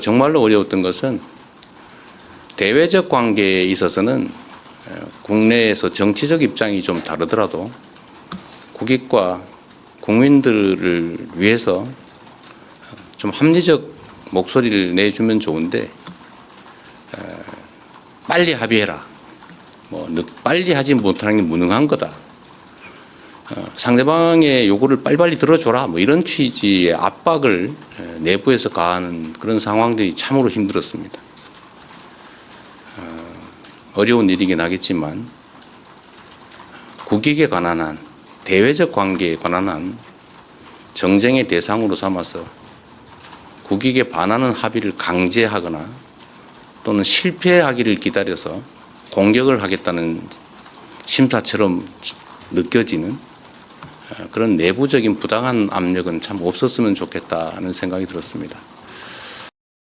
정말로 어려웠던 것은 대외적 관계에 있어서는 어, 국내에서 정치적 입장이 좀 다르더라도 국익과 국민들을 위해서 좀 합리적 목소리를 내주면 좋은데 어, 빨리 합의해라. 뭐 늦- 빨리 하지 못하는 게 무능한 거다. 어, 상대방의 요구를 빨리빨리 들어줘라. 뭐 이런 취지의 압박을 에, 내부에서 가하는 그런 상황들이 참으로 힘들었습니다. 어, 어려운 일이긴 하겠지만 국익에 관한 한 대외적 관계에 관한 한 정쟁의 대상으로 삼아서 국익에 반하는 합의를 강제하거나 또는 실패하기를 기다려서 공격을 하겠다는 심사처럼 느껴지는 어, 그런 내부적인 부당한 압력은 참 없었으면 좋겠다는 생각이 들었습니다.